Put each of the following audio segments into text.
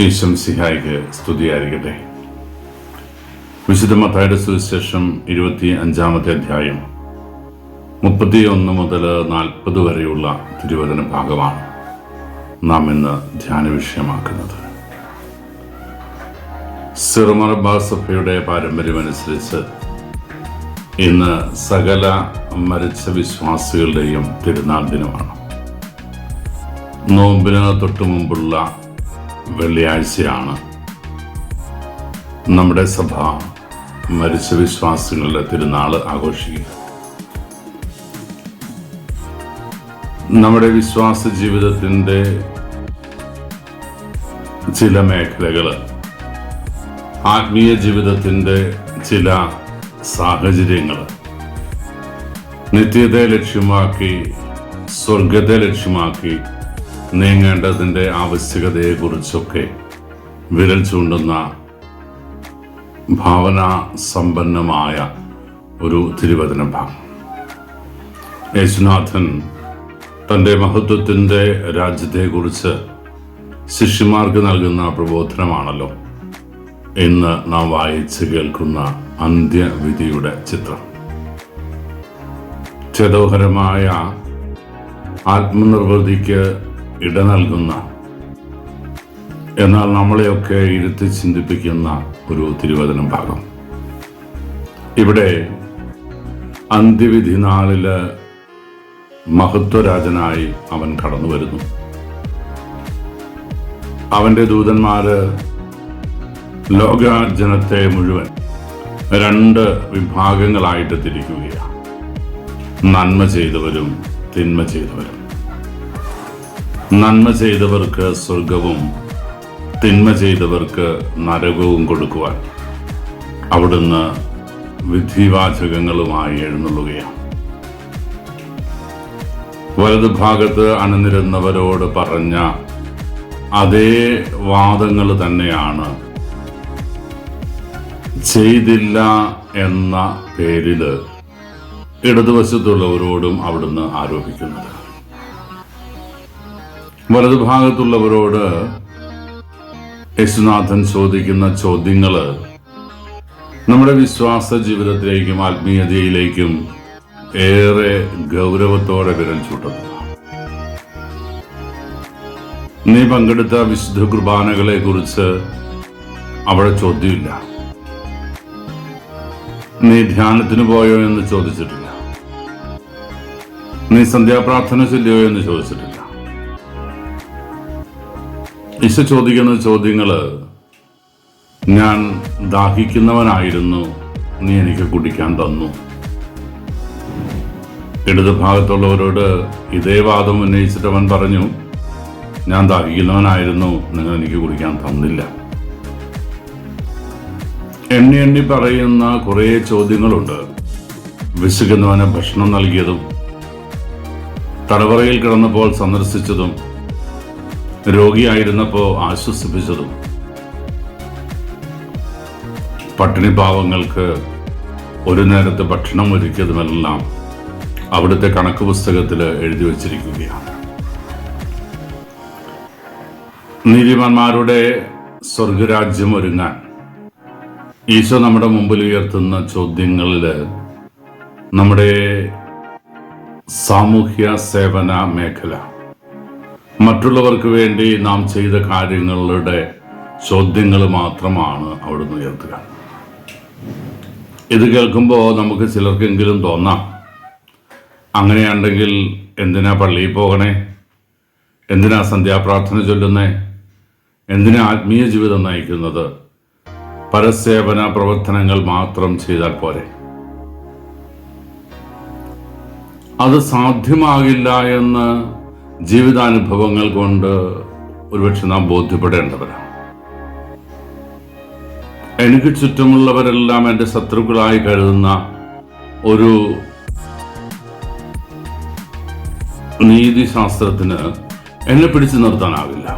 ഈശം സിഹായിക്ക് സ്തുതിയായിരിക്കട്ടെ. വിശുദ്ധ മത്തായുടെ സുവിശേഷം ഇരുപത്തി അഞ്ചാമത്തെ അധ്യായം മുപ്പത്തി ഒന്ന് മുതൽ നാൽപ്പത് വരെയുള്ള തിരുവചന ഭാഗമാണ് നാം ഇന്ന് ധ്യാന വിഷയമാക്കുന്നത്. സിറുമറബാ സഭയുടെ പാരമ്പര്യമനുസരിച്ച് ഇന്ന് സകല മരിച്ച വിശ്വാസികളുടെയും തിരുനാൾ ദിനമാണ്. നോമ്പിന് തൊട്ടു മുമ്പുള്ള വെള്ളിയാഴ്ചയാണ്. നമ്മുടെ സഭ മരിച്ച വിശ്വാസികളുടെ തിരുനാൾ ആഘോഷിക്കുക നമ്മുടെ വിശ്വാസ ജീവിതത്തിന്റെ ചില മേഖലകൾ ആത്മീയ ജീവിതത്തിന്റെ ചില സാഹചര്യങ്ങൾ നിത്യതയെ ലക്ഷ്യമാക്കി സ്വർഗത്തെ ലക്ഷ്യമാക്കി നീങ്ങേണ്ടതിന്റെ ആവശ്യകതയെക്കുറിച്ചൊക്കെ വിരൽ ചൂണ്ടുന്ന ഭാവനാ സമ്പന്നമായ ഒരു തിരുവചന ഭാഗം. യേശുനാഥൻ തന്റെ മഹത്വത്തിന്റെ രാജ്യത്തെക്കുറിച്ച് ശിഷ്യന്മാർക്ക് നൽകുന്ന പ്രബോധനമാണല്ലോ ഇന്ന് നാം വായിച്ച് കേൾക്കുന്ന അന്ത്യവിധിയുടെ ചിത്രം. ചേതോഹരമായ ആത്മനിർവൃതിക്ക് ഇട നൽകുന്ന എന്നാൽ നമ്മളെയൊക്കെ ഇരുത്തി ചിന്തിപ്പിക്കുന്ന ഒരു തിരുവചനം ഭാഗം. ഇവിടെ അന്ത്യവിധി നാളിൽ മഹത്വരാജനായി അവൻ കടന്നു വരുന്നു. അവന്റെ ദൂതന്മാര് ലോകജനത്തെ മുഴുവൻ രണ്ട് വിഭാഗങ്ങളായിട്ട് തിരിക്കുകയാണ്. നന്മ ചെയ്തവരും തിന്മ ചെയ്തവരും. നന്മ ചെയ്തവർക്ക് സ്വർഗവും തിന്മ ചെയ്തവർക്ക് നരകവും കൊടുക്കുവാൻ അവിടുന്ന് വിധിവാചകങ്ങളുമായി എഴുന്നള്ളുകയാണ്. വലതുഭാഗത്ത് അണിനിരുന്നവരോട് പറഞ്ഞ അതേ വാദങ്ങൾ തന്നെയാണ് ചെയ്തില്ല എന്ന പേരിൽ ഇടതുവശത്തുള്ളവരോടും അവിടുന്ന് ആരോപിക്കുന്നത്. വലതുഭാഗത്തുള്ളവരോട് യേശുനാഥൻ ചോദിക്കുന്ന ചോദ്യങ്ങൾ നമ്മുടെ വിശ്വാസ ജീവിതത്തിലേക്കും ആത്മീയതയിലേക്കും ഏറെ ഗൗരവത്തോടെ വിരൽ ചൂട്ടുന്നു. നീ പങ്കെടുത്ത വിശുദ്ധ കുർബാനകളെ കുറിച്ച് അവിടെ ചോദ്യമില്ല. നീ ധ്യാനത്തിന് പോയോ എന്ന് ചോദിച്ചിട്ടില്ല. നീ സന്ധ്യാപ്രാർത്ഥന ചൊല്ലിയോ എന്ന് ചോദിച്ചിട്ടില്ല. ഈശോ ചോദിക്കുന്ന ചോദ്യങ്ങൾ ഞാൻ ദാഹിക്കുന്നവനായിരുന്നു നീ എനിക്ക് കുടിക്കാൻ തന്നു. ഇടതുഭാഗത്തുള്ളവരോട് ഇതേ വാദം ഉന്നയിച്ചിട്ട് അവൻ പറഞ്ഞു ഞാൻ ദാഹിക്കുന്നവനായിരുന്നു നിങ്ങൾ എനിക്ക് കുടിക്കാൻ തന്നില്ല. എണ്ണി എണ്ണി പറയുന്ന കുറേ ചോദ്യങ്ങളുണ്ട്. വിശുക്കുന്നവന് ഭക്ഷണം നൽകിയതും തടവറയിൽ കിടന്നപ്പോൾ സന്ദർശിച്ചതും രോഗിയായിരുന്നപ്പോൾ ആശ്വസിപ്പിച്ചതും പട്ടിണി പാവങ്ങൾക്ക് ഒരു നേരത്തെ ഭക്ഷണം ഒരുക്കിയതുമെല്ലാം അവിടുത്തെ കണക്ക് പുസ്തകത്തിൽ എഴുതി വച്ചിരിക്കുകയാണ്. നീതിമാന്മാരുടെ സ്വർഗരാജ്യം ഒരുങ്ങാൻ ഈശോ നമ്മുടെ മുമ്പിൽ ഉയർത്തുന്ന ചോദ്യങ്ങളിൽ നമ്മുടെ സാമൂഹ്യ സേവന മേഖല മറ്റുള്ളവർക്ക് വേണ്ടി നാം ചെയ്ത കാര്യങ്ങളുടെ ചോദ്യങ്ങൾ മാത്രമാണ് അവിടുന്ന് ഉയർത്തുക. ഇത് കേൾക്കുമ്പോൾ നമുക്ക് ചിലർക്കെങ്കിലും തോന്നാം അങ്ങനെയുണ്ടെങ്കിൽ എന്തിനാ പള്ളിയിൽ പോകണേ? എന്തിനാ സന്ധ്യാപ്രാർത്ഥന ചൊല്ലുന്നേ? എന്തിനാ ആത്മീയ ജീവിതം നയിക്കുന്നത്? പരസേവന പ്രവർത്തനങ്ങൾ മാത്രം ചെയ്താൽ പോരെ? അത് സാധ്യമാകില്ല എന്ന് ജീവിതാനുഭവങ്ങൾ കൊണ്ട് ഒരുപക്ഷെ നാം ബോധ്യപ്പെടേണ്ടവരാണ്. എനിക്ക് ചുറ്റുമുള്ളവരെല്ലാം എന്റെ ശത്രുക്കളായി കരുതുന്ന ഒരു നീതിശാസ്ത്രത്തിന് എന്നെ പിടിച്ചു നിർത്താനാവില്ല.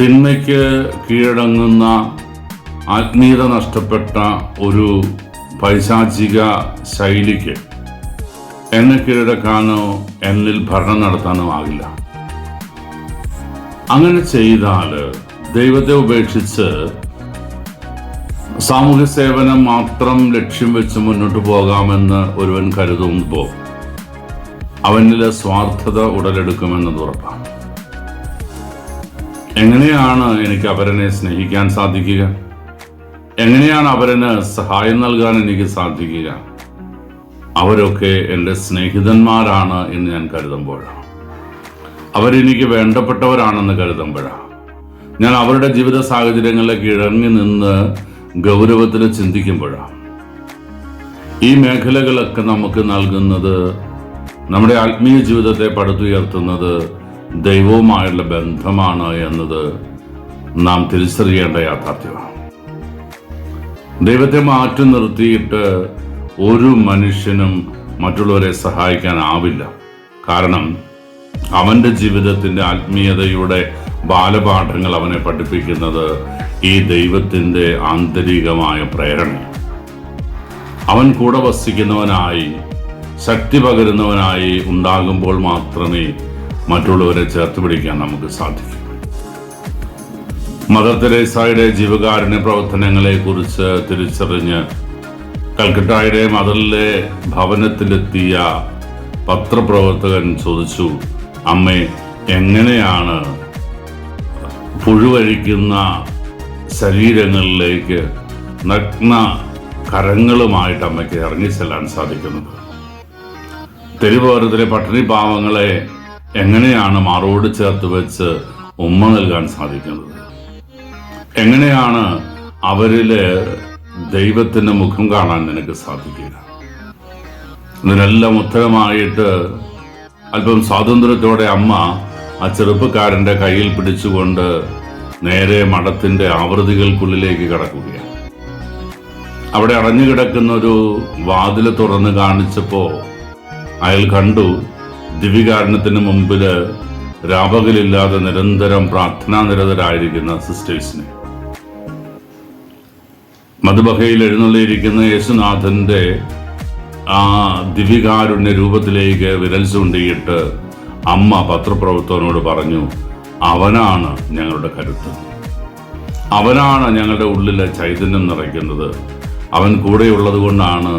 തിന്മയ്ക്ക് കീഴടങ്ങുന്ന ആത്മീയത നഷ്ടപ്പെട്ട ഒരു പൈശാചിക ശൈലിക്ക് എന്നെ കീഴടക്കാനോ എന്നിൽ ഭരണം നടത്താനോ ആകില്ല. അങ്ങനെ ചെയ്താൽ ദൈവത്തെ ഉപേക്ഷിച്ച് സാമൂഹ്യ സേവനം മാത്രം ലക്ഷ്യം വെച്ച് മുന്നോട്ട് പോകാമെന്ന് ഒരുവൻ കരുതുമ്പോൾ അവനിലെ സ്വാർത്ഥത ഉടലെടുക്കുമെന്നത് ഉറപ്പാണ്. എങ്ങനെയാണ് എനിക്ക് അവരനെ സ്നേഹിക്കാൻ സാധിക്കുക? എങ്ങനെയാണ് അവരന് സഹായം നൽകാൻ എനിക്ക് സാധിക്കുക? അവരൊക്കെ എന്റെ സ്നേഹിതന്മാരാണ് എന്ന് ഞാൻ കരുതുമ്പോഴാണ്. അവരെനിക്ക് വേണ്ടപ്പെട്ടവരാണെന്ന് കരുതുമ്പോഴാണ്. ഞാൻ അവരുടെ ജീവിത സാഹചര്യങ്ങളിലേക്ക് ഇഴങ്ങി നിന്ന് ഗൗരവത്തിൽ ചിന്തിക്കുമ്പോഴാണ്. ഈ മേഖലകളൊക്കെ നമുക്ക് നൽകുന്നത് നമ്മുടെ ആത്മീയ ജീവിതത്തെ പടുത്തുയർത്തുന്നത് ദൈവവുമായുള്ള ബന്ധമാണ് എന്നത് നാം തിരിച്ചറിയേണ്ട യാഥാർത്ഥ്യമാണ്. ദൈവത്തെ മാറ്റി നിർത്തിയിട്ട് ഒരു മനുഷ്യനും മറ്റുള്ളവരെ സഹായിക്കാനാവില്ല. കാരണം അവന്റെ ജീവിതത്തിന്റെ ആത്മീയതയുടെ ബാലപാഠങ്ങൾ അവനെ പഠിപ്പിക്കുന്നത് ഈ ദൈവത്തിന്റെ ആന്തരികമായ പ്രേരണ അവൻ കൂടെ വസിക്കുന്നവനായി ശക്തി പകരുന്നവനായി ഉണ്ടാകുമ്പോൾ മാത്രമേ മറ്റുള്ളവരെ ചേർത്ത് പിടിക്കാൻ നമുക്ക് സാധിക്കൂ. മദർ തെരേസായുടെ ജീവകാരുണ്യ പ്രവർത്തനങ്ങളെ കുറിച്ച് തിരിച്ചറിഞ്ഞ് കൽക്കട്ടയുടെ മദറിലെ ഭവനത്തിലെത്തിയ പത്രപ്രവർത്തകൻ ചോദിച്ചു അമ്മേ എങ്ങനെയാണ് പുഴുവഴിക്കുന്ന ശരീരങ്ങളിലേക്ക് നഗ്ന കരങ്ങളുമായിട്ട് അമ്മയ്ക്ക് ഇറങ്ങി ചെല്ലാൻ സാധിക്കുന്നത്? തെരുവോരത്തിലെ പട്ടിണി പാവങ്ങളെ എങ്ങനെയാണ് മാറോട് ചേർത്ത് വെച്ച് ഉമ്മ നൽകാൻ സാധിക്കുന്നത്? എങ്ങനെയാണ് അവരിൽ ദൈവത്തിന്റെ മുഖം കാണാൻ നിനക്ക് സാധിക്കില്ല. ഇതിനെല്ലാം ഉത്തരമായിട്ട് അല്പം സ്വാതന്ത്ര്യത്തോടെ അമ്മ ആ ചെറുപ്പക്കാരന്റെ കയ്യിൽ പിടിച്ചുകൊണ്ട് നേരെ മഠത്തിന്റെ ആവൃതികൾക്കുള്ളിലേക്ക് കടക്കുകയാണ്. അവിടെ അടഞ്ഞു കിടക്കുന്ന ഒരു വാതിൽ തുറന്ന് കാണിച്ചപ്പോൾ അയാൾ കണ്ടു ദിവികാരണത്തിന് മുമ്പിൽ രാപകലില്ലാതെ നിരന്തരം പ്രാർത്ഥനാ നിരതരായിരിക്കുന്ന സിസ്റ്റേഴ്സിനെ. മധുബഹയിൽ എഴുന്നള്ളിയിരിക്കുന്ന യേശുനാഥന്റെ ആ ദിവികാരുണ്യ രൂപത്തിലേക്ക് വിരൽ ചൂണ്ടിയിട്ട് അമ്മ പത്രപ്രവർത്തകനോട് പറഞ്ഞു അവനാണ് ഞങ്ങളുടെ കരുത്ത്. അവനാണ് ഞങ്ങളുടെ ഉള്ളിലെ ചൈതന്യം നിറയ്ക്കുന്നത്. അവൻ കൂടെയുള്ളത് കൊണ്ടാണ്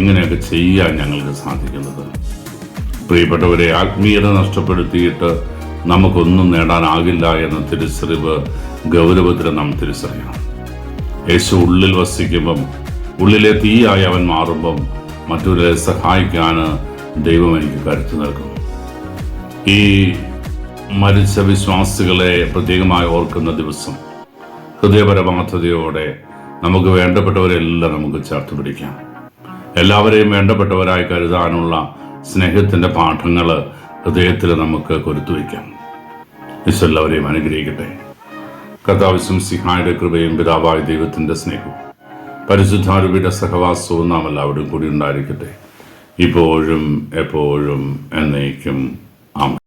ഇങ്ങനെയൊക്കെ ചെയ്യാൻ ഞങ്ങൾക്ക് സാധിക്കുന്നത്. പ്രിയപ്പെട്ടവരെ ആത്മീയത നഷ്ടപ്പെടുത്തിയിട്ട് നമുക്കൊന്നും നേടാനാകില്ല എന്ന തിരിച്ചറിവ് ഗൗരവത്തിൽ നാം തിരിച്ചറിയണം. യേശു ഉള്ളിൽ വസിക്കുമ്പം ഉള്ളിലെ തീയായി അവൻ മാറുമ്പം മറ്റൊരു സഹായിക്കാൻ ദൈവം എനിക്ക് കരുത്തു നൽകും ഈ മരിച്ച വിശ്വാസികളെ പ്രത്യേകമായി ഓർക്കുന്ന ദിവസം ഹൃദയപരമാർത്ഥതയോടെ നമുക്ക് വേണ്ടപ്പെട്ടവരെല്ലാം നമുക്ക് ചേർത്ത് പിടിക്കാം. എല്ലാവരെയും വേണ്ടപ്പെട്ടവരായി കരുതാനുള്ള സ്നേഹത്തിന്റെ പാഠങ്ങൾ ഹൃദയത്തിൽ നമുക്ക് കൊരുത്തു വയ്ക്കാം. ഈശോ എല്ലാവരെയും അനുഗ്രഹിക്കട്ടെ. കർത്താവിശ്വം സിഹായുടെ കൃപയും പിതാവായ ദൈവത്തിന്റെ സ്നേഹവും പരിശുദ്ധാരൂപിയുടെ സഹവാസവും നാം എല്ലാവരും കൂടി ഉണ്ടായിരിക്കട്ടെ. ഇപ്പോഴും എപ്പോഴും എന്നേക്കും. ആമേൻ.